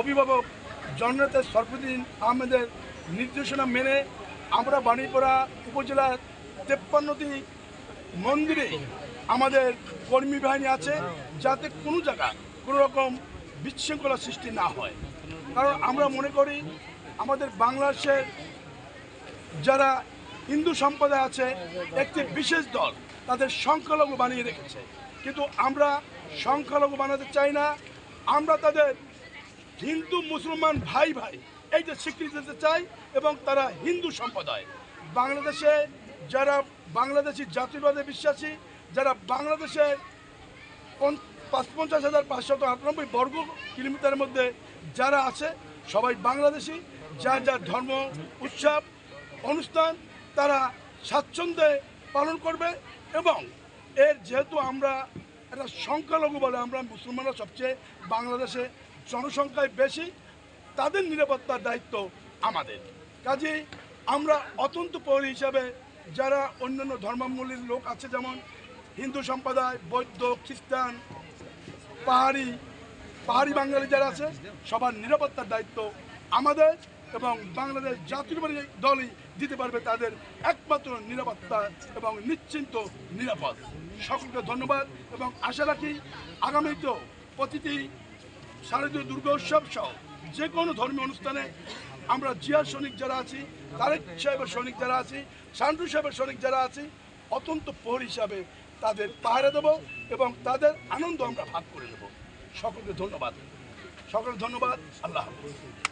অভিভাবক জননেতা সরফুদ্দিন আহমেদের নির্দেশনা মেনে আমরা বাণীপাড়া উপজেলার তেপ্পান্নটি মন্দিরে আমাদের কর্মী বাহিনী আছে, যাতে কোনো জায়গা কোনো রকম বিশৃঙ্খলা সৃষ্টি না হয়। কারণ আমরা মনে করি আমাদের বাংলাদেশের যারা হিন্দু সম্প্রদায় আছে, একটি বিশেষ দল তাদের সংখ্যালঘু বানিয়ে রেখেছে। কিন্তু আমরা সংখ্যালঘু বানাতে চাই না, আমরা তাদের হিন্দু মুসলমান ভাই ভাই এইটা স্বীকৃতি দিতে চাই এবং তারা হিন্দু সম্প্রদায়। বাংলাদেশে যারা বাংলাদেশি জাতিবাদে বিশ্বাসী, যারা পাঁচ পঞ্চাশ হাজার পাঁচশত আটানব্বই বর্গ কিলোমিটারের মধ্যে যারা আছে, সবাই বাংলাদেশি, যার যার ধর্ম, উৎসব, অনুষ্ঠান, তারা স্বাচ্ছন্দ্যে পালন করবে এবং এর যেহেতু আমরা একটা সংখ্যালঘু বলে আমরা মুসলমানরা সবচেয়ে বাংলাদেশে জনসংখ্যায় বেশি, তাদের নিরাপত্তার দায়িত্ব আমাদের। কাজেই আমরা অত্যন্ত পৌর হিসাবে যারা অন্যান্য ধর্মাবলীর লোক আছে, যেমন হিন্দু সম্প্রদায়, বৌদ্ধ, খ্রিস্টান, পাহাড়ি পাহাড়ি বাঙালি যারা আছে, সবার নিরাপত্তার দায়িত্ব আমাদের এবং বাংলাদেশ জাতীয়বাদী দলই দিতে পারবে তাদের একমাত্র নিরাপত্তা এবং নিশ্চিন্ত নিরাপদ। সকলকে ধন্যবাদ এবং আশা রাখি আগামীতেও প্রতিটি শারদীয় দুর্গা উৎসব সহ যে কোনো ধর্মীয় অনুষ্ঠানে আমরা জিয়া সৈনিক যারা আছি, তারেক সাহেবের সৈনিক যারা আছি শান্টু সাহেবের সৈনিক যারা আছি, অত্যন্ত প্রহর হিসাবে তাদের পাহারা দেব এবং তাদের আনন্দ আমরা ভাগ করে নেব সকলকে ধন্যবাদ। সকলকে ধন্যবাদ। আল্লাহ হাফিজ।